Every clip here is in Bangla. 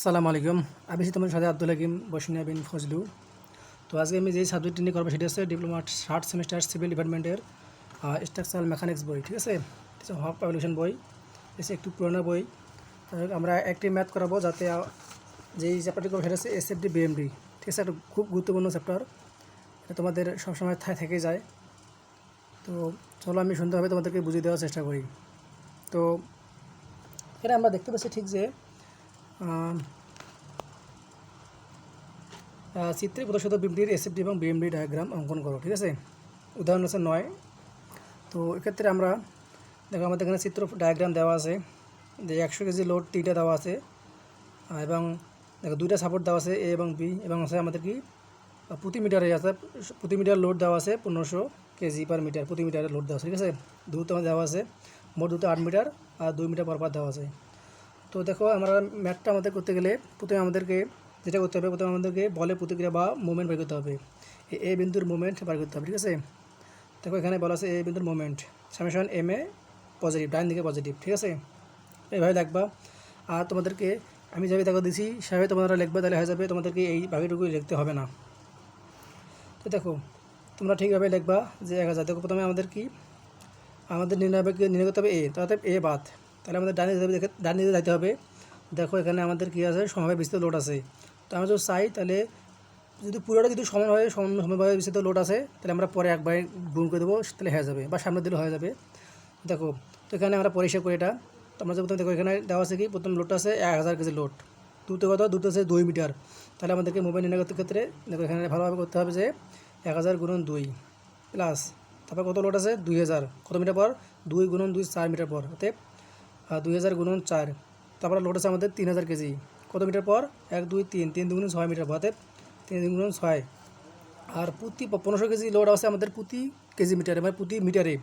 আসসালামু আলাইকুম। আমি তোমার সাথে আব্দুল হাকিম বসিনা বিন ফজলু। তো আজকে আমি যে সাবজেক্টটি নিয়ে করব সেটা হচ্ছে ডিপ্লোমা থার্ড সেমিস্টার সিভিল ডিপার্টমেন্টের স্ট্রাকচারাল মেকানিক্স বই, ঠিক আছে? হক পাবলিকেশন বই। এসে একটু পুরোনো বই। আমরা একটি ম্যাথ করাবো যাতে যেই চ্যাপ্টারটি করব সেটা হচ্ছে এস এফ ডি বিএমডি ঠিক আছে? একটা খুব গুরুত্বপূর্ণ চ্যাপ্টার তোমাদের সবসময় থেকে যায়। তো চলো আমি সুন্দরভাবে তোমাদেরকে বুঝিয়ে দেওয়ার চেষ্টা করি। তো এটা আমরা দেখতে পাচ্ছি ঠিক যে চিত্রে প্রদর্শিত বিমডির এসএফডি এবং বিএমডি ডায়াগ্রাম অঙ্কন করো, ঠিক আছে? উদাহরণ হচ্ছে নয়। তো এক্ষেত্রে আমরা, দেখো আমাদের এখানে চিত্র ডায়াগ্রাম দেওয়া আছে, যে একশো কেজি লোড তিনটা দেওয়া আছে এবং দেখো দুইটা সাপোর্ট দেওয়া আছে এ এবং বি এবং আছে আমাদের কি? প্রতি মিটারে আছে প্রতি মিটার লোড দেওয়া আছে পনেরোশো কেজি পার মিটার প্রতি মিটারে লোড দেওয়া আছে, ঠিক আছে? দুটো দেওয়া আছে, মোট দুটো আট মিটার আর দুই মিটার পর পর দেওয়া আছে। তো দেখো, আমরা ম্যাথটা আমাদের করতে গেলে প্রথমে আমাদেরকে যেটা করতে হবে, প্রথমে আমাদেরকে বলে প্রতিক্রিয়া বা মুভমেন্ট বের করতে হবে। এ বিন্দুর মুভমেন্ট বার করতে হবে, ঠিক আছে? দেখো, এখানে বলা আছে এ বিন্দুর movement summation M A positive ডাইন দিকে পজিটিভ ঠিক আছে? এইভাবে দেখবা। আর তোমাদেরকে আমি যেভাবে দেখো দিছি, সেভাবে তোমরা লিখবে, তাহলে হয়ে যাবে তোমাদেরকে এই বাকিটুকু লিখতে হবে না। তো দেখো, তোমরা ঠিকভাবে লিখবা যে এক হাজার। দেখো, প্রথমে আমাদের কি? আমাদের নির্ণয় নির্ণয় করতে হবে এ তাতে এ বাদ। তাহলে আমাদের ডান দিতে হবে ডানে দিতে যাইতে হবে। দেখো এখানে আমাদের কী আছে? সমভাবে বিস্তৃত লোড আছে। তো আমরা যদি চাই, তাহলে যদি পুরোটা যদি সমানভাবে সমান সমানভাবে বিস্তৃত লোড আছে, তাহলে আমরা পরে একবার গুণ করে দেবো, তাহলে হয়ে যাবে বা সামনে দিলে হয়ে যাবে। দেখো, তো এখানে আমরা পরিষ্কার করি এটা। তো আমরা প্রথমে দেখো, এখানে দেওয়া আছে কি? প্রথম লোডটা আছে এক হাজার কেজি লোড দুটো কত দুটো আছে দুই মিটার। তাহলে আমাদেরকে মোবাইল নির্ণয় ক্ষেত্রে দেখো, এখানে ভালোভাবে করতে হবে যে এক হাজার গুণন দুই প্লাস তারপর কত লোড আছে? দুই হাজার। কত মিটার পর? দুই গুণন দুই, চার মিটার পর। অতএব দুই হাজার গুণন চার। তারপরে লোড আছে আমাদের তিন হাজার কেজি। কত মিটার পর? এক, দুই, তিন তিন দুগুণ ছয় মিটার অতএব তিন দুই গুণন ছয়। আর প্রতি পনেরোশো কেজি লোড আছে আমাদের প্রতি কেজি মিটারে মানে প্রতি মিটারে।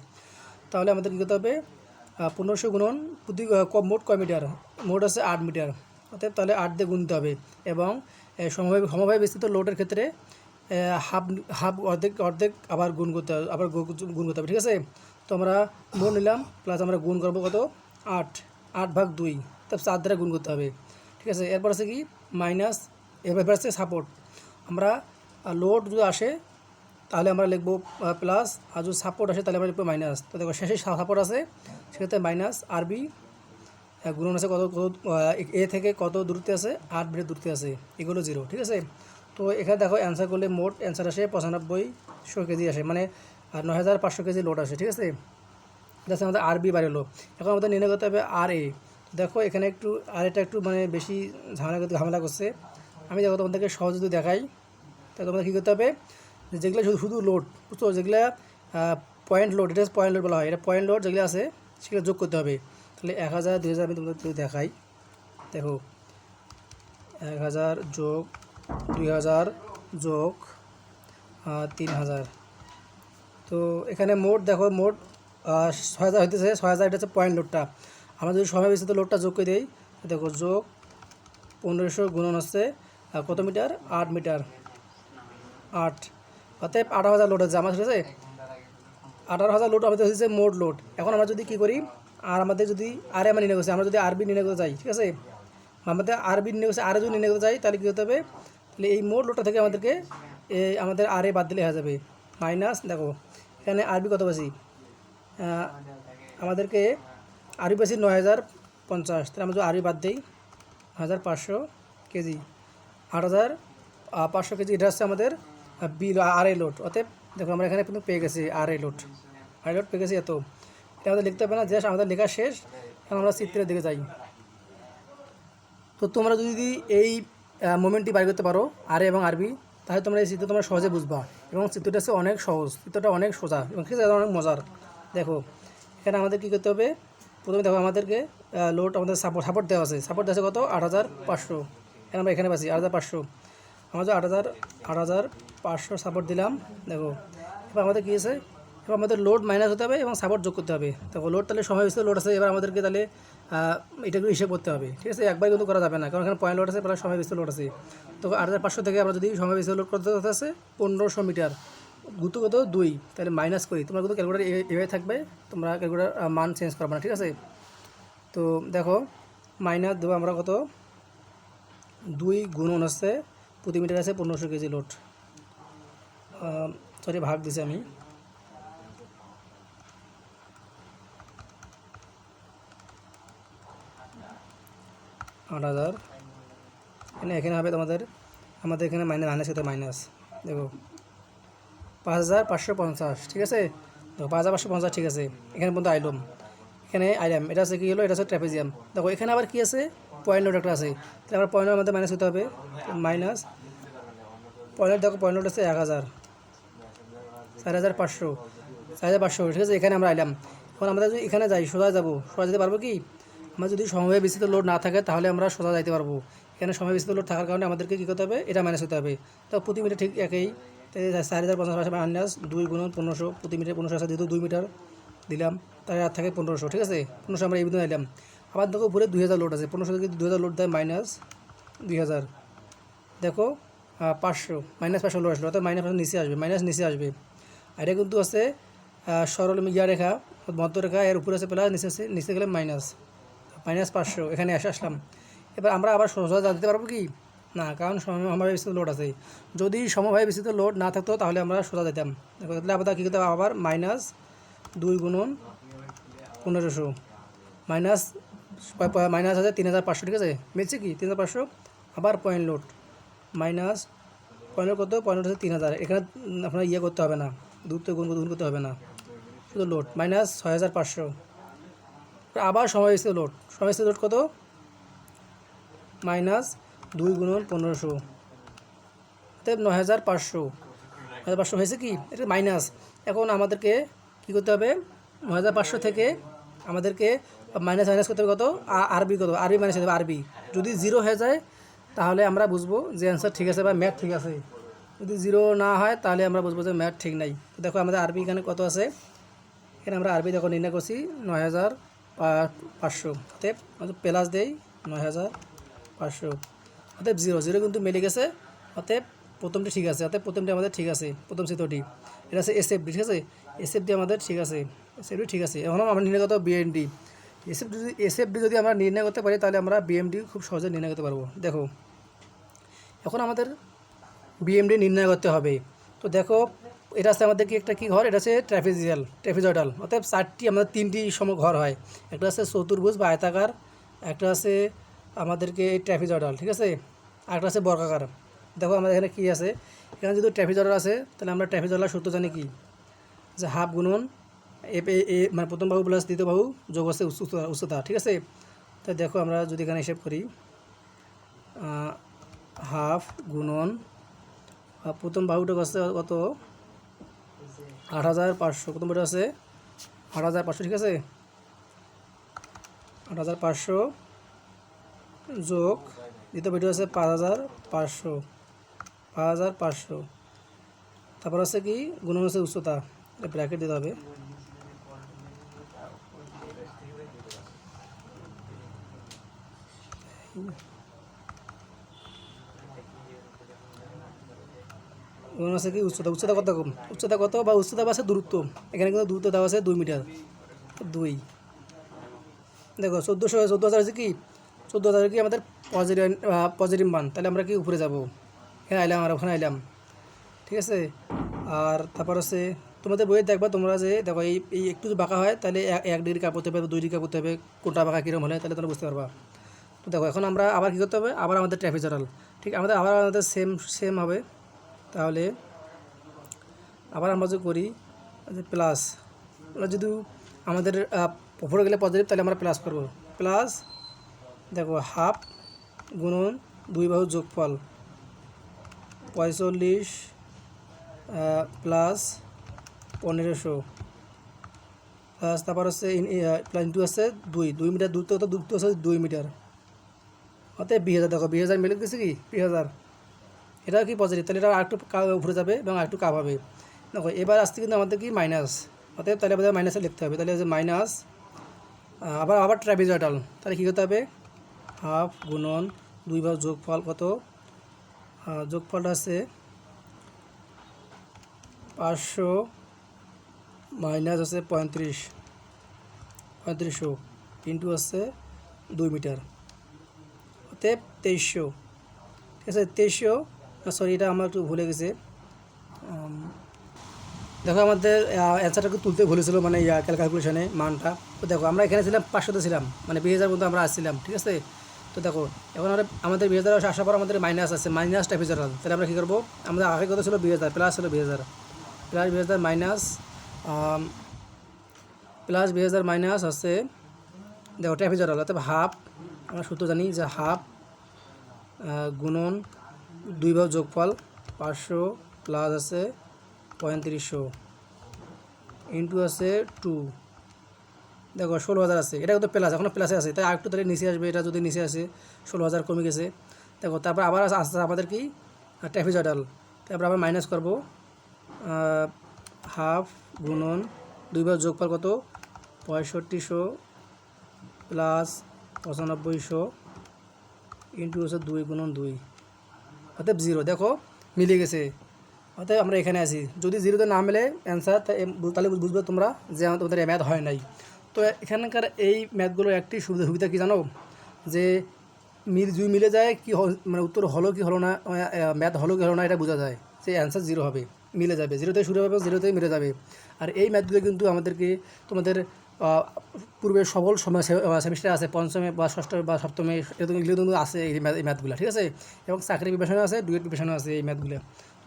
তাহলে আমাদের কী করতে হবে? পনেরোশো গুণন প্রতি মোট কয় মিটার? মোট আছে আট মিটার। অতএব তাহলে আট দিয়ে গুনতে হবে। এবং সমভাবে সমভাবে বিস্তৃত লোডের ক্ষেত্রে হাফ হাফ অর্ধেক অর্ধেক আবার গুণ করতে হবে, আবার গুণ করতে হবে, ঠিক আছে? তো আমরা মোট নিলাম প্লাস আমরা গুণ করব কত? আট আট ভাগ দুই তারপর চার দ্বারা গুণ করতে হবে। ঠিক আছে? এরপর আছে কি? মাইনাস, এরপর আছে সাপোর্ট আমরা লোড যদি আসে, তাহলে আমরা লিখব প্লাস আর যদি সাপোর্ট আসে, তাহলে আমরা লিখব মাইনাস তো দেখো, শেষে সাপোর্ট আছে, সেক্ষেত্রে মাইনাস আরবি গুণন আছে কত কত এ থেকে কত দূরত্বে আছে? আট মিটার দূরত্বে আছে এগুলো জিরো ঠিক আছে? তো এখানে দেখো অ্যান্সার করলে মোট অ্যান্সার আসে পঁচানব্বইশো কেজি আসে মানে নয় হাজার পাঁচশো কেজি লোড আসে। ঠিক আছে? যাচ্ছে আমাদের আর আরবি বাড়লো। এখন আমাদের নির্ণয় করতে হবে আর এ দেখো, এখানে একটু আর এটা একটু মানে বেশি ঝামেলা করতে ঝামেলা করছে। আমি দেখো তোমাদেরকে সহজ যদি দেখাই তাহলে তোমাদের কী করতে হবে? যেগুলো শুধু শুধু লোড বুঝছ? যেগুলো পয়েন্ট লোড এটা পয়েন্ট লোড বলা হয়। এটা পয়েন্ট লোড যেগুলো আছে, সেগুলো যোগ করতে হবে। তাহলে এক হাজার, দুই হাজার আমি তোমাদের একটু দেখাই, দেখো, এক হাজার যোগ দুই হাজার যোগ তিন হাজার। তো এখানে মোট, দেখো মোট ছয় হাজার হইতেছে, ছয় হাজার এটা হচ্ছে পয়েন্ট লোডটা আমরা যদি সময় বিস্তৃত লোডটা যোগ করে দিই, দেখো যোগ পনেরোশো গুণন হচ্ছে কত মিটার? আট মিটার। আট। অতএব আঠারো হাজার লোড আছে আমার ঠিক আছে? আঠারো হাজার লোড আমাদের হচ্ছে মোট লোড এখন আমরা যদি কী করি, আর আমাদের যদি আরে আমরা নির্ণয় করছি আমরা যদি আরবি নির্ণয় করতে ঠিক আছে? আমাদের আরবি নির্ণয় করছি আরে যদি নির্ণয় করতে চাই, তাহলে কী হতে হবে? তাহলে এই মোট লোডটা থেকে আমাদেরকে, এই আমাদের আরে বাদ দিলে হয়ে যাবে। মাইনাস, দেখো, এখানে আরবি কত বেশি আমাদেরকে আরবি বেশি নয় হাজার পঞ্চাশ। তাহলে আমরা যদি আরবি বাদ দিই হাজার পাঁচশো কেজি। আট হাজার পাঁচশো কেজি এটা হচ্ছে আমাদের বিল আড়াই লোড। অতএব দেখো আমরা এখানে কিন্তু পেয়ে গেছি আড়াই লোড। আড়াই লোড পেয়ে গেছি এত। এটা আমাদের লিখতে হবে না, জাস্ট আমাদের লেখা শেষ এখন আমরা চিত্রের দিকে যাই। তো তোমরা যদি এই মোমেন্টটি বাইর করতে পারো আর এবং আরবি, তাহলে তোমরা এই চিত্র তোমরা সহজে বুঝবা। এবং চিত্রটা হচ্ছে অনেক সহজ, চিত্রটা অনেক সোজা, এবং অনেক মজার। দেখো, এখানে আমাদের কী করতে হবে? প্রথমে দেখো আমাদেরকে লোড আমাদের সাপোর্ট সাপোর্ট দেওয়া আছে। সাপোর্ট দেওয়া আছে কত? আট হাজার পাঁচশো। এখানে আমরা এখানে পাচ্ছি, আট হাজার পাঁচশো। আমাদের আট হাজার আট হাজার পাঁচশো সাপোর্ট দিলাম, দেখো। এবার আমাদের কী আছে? এবার আমাদের লোড মাইনাস হতে হবে এবং সাপোর্ট যোগ করতে হবে। দেখো লোড তাহলে সময় বিস্তৃত লোড আছে, এবার আমাদেরকে তাহলে এটা একটু হিসেব করতে হবে। ঠিক আছে? একবার কিন্তু করা যাবে না, কারণ এখানে পয়েন্ট লোড আছে প্লাস সময় বেশি লোড আছে। তো আট হাজার পাঁচশো থেকে আমরা যদি সময় বিস্তৃত লোড করতে করতে আছে পনেরোশো মিটার গুতো কত? দুই। তাহলে মাইনাস করি। তোমার কত ক্যালকুলেটার এভাবে থাকবে। তোমরা ক্যালকুলেটার মান চেঞ্জ করবে না ঠিক আছে? তো দেখো মাইনাস দেবো আমরা কত? দুই গুণন আছে, প্রতি মিটার আছে পনেরোশো কেজি লোড সরি ভাগ দিছি আমি। আট হাজার। এখানে এখানে হবে তোমাদের আমাদের এখানে মাইনাস মাইনাস সাথে মাইনাস দেখো। পাঁচ হাজার পাঁচশো পঞ্চাশ, ঠিক আছে? দেখো পাঁচ হাজার পাঁচশো পঞ্চাশ, ঠিক আছে। এখানে পর্যন্ত আইলাম। এখানে আইলাম। এটা আছে কি হলো? এটা হচ্ছে ট্র্যাপেজিয়াম দেখো, এখানে আবার কি আছে? পয়েন্ট নোট একটা আছে। তাহলে আবার পয়েন্টের মধ্যে মাইনাস হতে হবে মাইনাস পয়েন্ট, দেখো, পয়েন্ট নোট আছে এক হাজার। চার হাজার পাঁচশো, চার হাজার পাঁচশো, ঠিক আছে? এখানে আমরা আইলাম। এখন আমরা যদি এখানে যাই, সোজা যাব। সোজা যেতে পারব কি? আমার যদি সময় বিস্তৃত লোড না থাকে, তাহলে আমরা সোজা যাইতে পারব। এখানে সময় বিস্তৃত লোড থাকার কারণে আমাদেরকে কী করতে হবে? এটা মাইনাস হতে হবে। তো প্রতি মিটার ঠিক একই চার হাজার পঞ্চাশ পাঁচশো মাইনাস দুই গুণ পনেরোশো, প্রতি মিটার পনেরোশো আছে দুই মিটার দিলাম তার আর থাকে পনেরোশো, ঠিক আছে? পনেরোশো আমরা এই বিন্দু নিলাম। আবার দেখো উপরে দুই হাজার লোড আছে, পনেরোশো থেকে দুই হাজার লোড দেয় মাইনাস দুই হাজার। দেখো পাঁচশো মাইনাস পাঁচশো লোড আসলো, অর্থাৎ মাইনাস পাঁচশো নিচে আসবে মাইনাস নিচে আসবে। এটা কিন্তু আছে সরল ইয়া রেখা মধ্যরেখা এর উপরে আছে প্লাস, নিচে আছে, নিচে গেলে মাইনাস মাইনাস পাঁচশো, এখানে এসে আসলাম। এবার আমরা আবার সোজা যেতে পারব কি? না, কারণ সমভাবে বিস্তৃত লোড আছে। যদি সমভাবে বিস্তৃত লোড না থাকতো, তাহলে আমরা সোজা যেতাম। তাহলে আবার কী করতে হবে? আবার মাইনাস দুই গুণন পনেরোশো। মাইনাস মাইনাস আছে তিন হাজার পাঁচশো, ঠিক আছে? মিলছে কি? তিন হাজার পাঁচশো। আবার point load minus point load কত? পয়েন্ট লোড হচ্ছে তিন হাজার। এখানে আপনার ইয়ে করতে হবে না। দূরত্ব গুণ গুণ করতে হবে না। শুধু লোড মাইনাস ছয় হাজার পাঁচশো। আবার সময় লোড। সময় লোড কত? মাইনাস দুই গুণন পনেরোশো। অতএব নয় হাজার পাঁচশো। হাজার পাঁচশো হয়েছে কি? এটা মাইনাস এখন আমাদেরকে কী করতে হবে? ন হাজার পাঁচশো থেকে আমাদেরকে মাইনাস মাইনাস করতে হবে কত? আরবি কত? আরবি মাইনাস হবে আরবি। যদি জিরো হয়ে যায়, তাহলে আমরা বুঝব যে অ্যান্সার ঠিক আছে বা ম্যাথ ঠিক আছে। যদি জিরো না হয়, তাহলে আমরা বুঝব যে ম্যাথ ঠিক নাই। দেখো আমাদের আরবি এখানে কত আছে? এখানে আমরা আরবি দেখো নির্ণয় করছি, নয় হাজার পাঁচশো। অতএব প্লাস দেই নয় হাজার পাঁচশো। অতএব জিরো জিরো কিন্তু মিলে গেছে। অতএব প্রথমটি ঠিক আছে, অতএব প্রথমটি আমাদের ঠিক আছে, প্রথম চিত্রটি। এটা আছে এস ঠিক আছে? এস আমাদের ঠিক আছে এস ঠিক আছে। এখন আমরা নির্ণয় করতে বিএনডি এস এফ যদি এস যদি আমরা নির্ণয় করতে পারি, তাহলে আমরা বিএমডি খুব সহজে নির্ণয় করতে পারব। দেখো, এখন আমাদের বিএমডি নির্ণয় করতে হবে। তো দেখো, এটা আছে আমাদের কি একটা কি ঘর? এটা আছে ট্র্যাফিজিয়াল ট্র্যাফিজয়ডাল অর্থাৎ চারটি আমাদের তিনটি সম ঘর হয়। একটা আছে চতুর্ভুজ বা আয়তাকার, একটা আছে আমাদেরকে ট্র্যাফিজয়ডাল ঠিক আছে? আর একটা আছে বর্গাকার। দেখো আমাদের এখানে কি আছে? এখানে যদি ট্র্যাফিজয়ডাল আছে, তাহলে আমরা ট্র্যাফিজয়ডাল সূত্র জানি কি? যে হাফ গুণন এ এ মানে প্রথম বাহু প্লাস দ্বিতীয় বাহু যোগ আছে উচ্চতা ঠিক আছে? তো দেখো আমরা যদি এখানে হিসেব করি হাফ গুণন প্রথম বাহুটা আছে কত? আট হাজার পাঁচশো, প্রথম বাহুটা আছে আট হাজার পাঁচশো, ঠিক আছে? আট হাজার পাঁচশো যোগ দ্বিতীয় বাহুটা আছে পাঁচ হাজার পাঁচশো, পাঁচ হাজার পাঁচশো। তারপর আছে কি আছে উচ্চতা ব্র্যাকেট দিতে হবে। আছে কি, উচ্চতা উচ্চতা কত কম উচ্চতা কত বা উচ্চতা আছে দূরত্ব? এখানে কিন্তু দূরত্ব দেওয়া আছে দুই মিটার, দুই। দেখো, চোদ্দোশো, চোদ্দ হাজার আছে কি চোদ্দ কি আমাদের পজিটিভ পজিটিভ মান তাহলে আমরা কি উপরে যাব? হ্যাঁ আইলাম, আর ওখানে আইলাম। ঠিক আছে? আর তারপর আছে তোমাদের বইয়ে দেখবা তোমরা যে, দেখো এই এই একটু যদি বাঁকা হয়, তাহলে এক- ডিগ্রি কাপ করতে হবে দুই ডিগ্রি করতে হবে কোনটা বাঁকা কীরকম হলে, তাহলে তোমরা বুঝতে পারবা। তো দেখো, এখন আমরা আবার কী করতে হবে? আবার আমাদের জারাল ঠিক, আমাদের আবার আমাদের সেম সেম হবে। তাহলে আবার আমরা যদি করি প্লাস আমরা যদি আমাদের উপরে গেলে পজিটিভ তাহলে আমরা প্লাস করব। প্লাস দেখো হাফ গুণন দুই বাহু যোগফল পঁয়তাল্লিশ প্লাস পনেরোশো। প্লাস তারপর হচ্ছে প্লাস ইন্টু আছে দুই। দুই মিটার দূরত্ব তো দূরত্ব আছে দুই মিটার অতএব বিশ হাজার দেখো, বিশ হাজার মিলে গেছে কি? বিশ হাজার। এটা কি পজিটিভ তাহলে এটা আরেকটু উপরে যাবে এবং আরেকটু কাপ হবে দেখো, এবার আসতে কিন্তু আমাদের কি? মাইনাস অতএব তাহলে আমাদের মাইনাসে লিখতে হবে। তাহলে মাইনাস আবার আবার ট্র্যাপিজয়টাল তাহলে কী করতে হবে? হাফ গুণন দুই বার যোগফল কত? যোগফলটা আছে পাঁচশো মাইনাস আছে পঁয়ত্রিশ। পঁয়ত্রিশশো ইন্টু আছে দুই মিটার। অতএব তেইশশো। ঠিক আছে, তেইশশো। সরি এটা আমার একটু ভুলে গেছে। দেখো আমাদের অ্যান্সারটাকে তুলতে ভুলেছিল মানে ক্যালকুলেশনে মানটা। তো দেখো, আমরা এখানে ছিলাম, পাঁচশোতে ছিলাম মানে বিশ হাজার মধ্যে আমরা আসছিলাম, ঠিক আছে? তো দেখো, এখন আমরা, আমাদের বিশ হাজার আসার পর আমাদের মাইনাস আছে মাইনাস ট্যাফিজারাল তাহলে আমরা কী করব? আমাদের আগে কত ছিল বিশ হাজার প্লাস ছিল বিশ হাজার। প্লাস বিশ হাজার মাইনাস প্লাস বিশ হাজার মাইনাস আছে দেখো ট্যাফিজারাল অর্থাৎ হাফ আমরা সূত্র জানি যে হাফ গুণন দুই ভাগ যোগফল পাঁচশো প্লাস আছে পঁয়ত্রিশশো। ইন্টু আছে টু দেখো, ষোলো হাজার আছে। এটা কিন্তু প্লাস এখনও প্লাসে আছে। তাই আরেকটু তাহলে নিচে আসবে। এটা যদি নিচে আসে, ষোলো হাজার কমে গেছে। দেখো, তারপর আবার আস- আসছে আমাদের কি? ট্যাফিজাডাল তারপর আবার মাইনাস করব। হাফ গুণন দুইবার যোগফল কত? পঁয়ষট্টিশো প্লাস পঁচানব্বইশো ইন্টু হচ্ছে দুই গুণন দুই। অতএব জিরো দেখো মিলে গেছে। অতএব আমরা এখানে আছি। যদি জিরোতে না মেলে অ্যান্সার তাহলে বুঝবে তোমরা যে আমার তোমাদের ম্যাথ হয় নাই। তো এখানকার এই ম্যাথগুলোর একটি সুবিধা সুবিধা কি জানো? যে মিল দুই মিলে যায়, কি মানে উত্তর হলো কি হলো না ম্যাথ হলো কি হলো না এটা বোঝা যায়। যে অ্যান্সার জিরো হবে, মিলে যাবে জিরোতে শুরু হবে জিরোতেই মিলে যাবে। আর এই ম্যাথগুলো কিন্তু আমাদেরকে তোমাদের পূর্বে সবল সময় সেমিস্টার আছে, পঞ্চমে বা ষষ্ঠমে বা সপ্তমে এরকম এগুলো কিন্তু আছে এই ম্যাথগুলো, ঠিক আছে? এবং চাকরি প্রিপারেশনও আছে ডুয়েট প্রিপারেশনও আছে এই ম্যাথগুলো।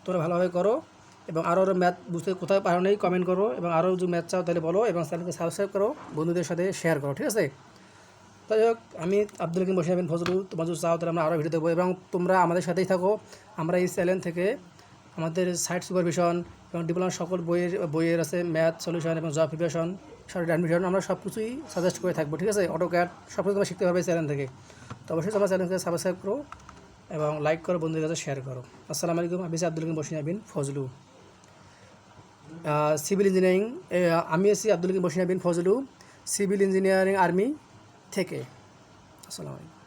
তোমরা ভালোভাবে করো। এবং আরও আরও ম্যাথ বুঝতে কোথাও পারো নেই কমেন্ট করো এবং আরও যদি ম্যাথ চাও তাহলে বলো এবং চ্যানেলকে সাবস্ক্রাইব করো, বন্ধুদের সাথে শেয়ার করো, ঠিক আছে? যাই হোক, আমি আব্দুল হাকিম বসে যাবেন ফজলু তোমার যদি চাও তাহলে আমরা আরও ভিডিও দেবো এবং তোমরা আমাদের সাথেই থাকো। আমরা এই চ্যানেল থেকে আমাদের সাইট সুপারভিশন এবং ডিপ্লোমা সকল বইয়ের বইয়ের আছে ম্যাথ সলিউশন এবং জব প্রিপারেশন সরকারি অ্যাডমিশন আমরা সব কিছুই সাজেস্ট করে থাকব, ঠিক আছে? অটো ক্যাট সব কিছু তোমরা শিখতে পারবে চ্যানেল থেকে। তো অবশ্যই তোমরা চ্যানেলকে সাবস্ক্রাইব করো এবং লাইক করো, বন্ধুদের কাছে শেয়ার করো। আসসালামু আলাইকুম, আমি আব্দুল হাকিম বসিনা বিন ফজলু। সিভিল ইঞ্জিনিয়ারিং আমি আছি Abdul Hakim Basina bin Fazlu civil engineering army থেকে। আসসালামু আলাইকুম।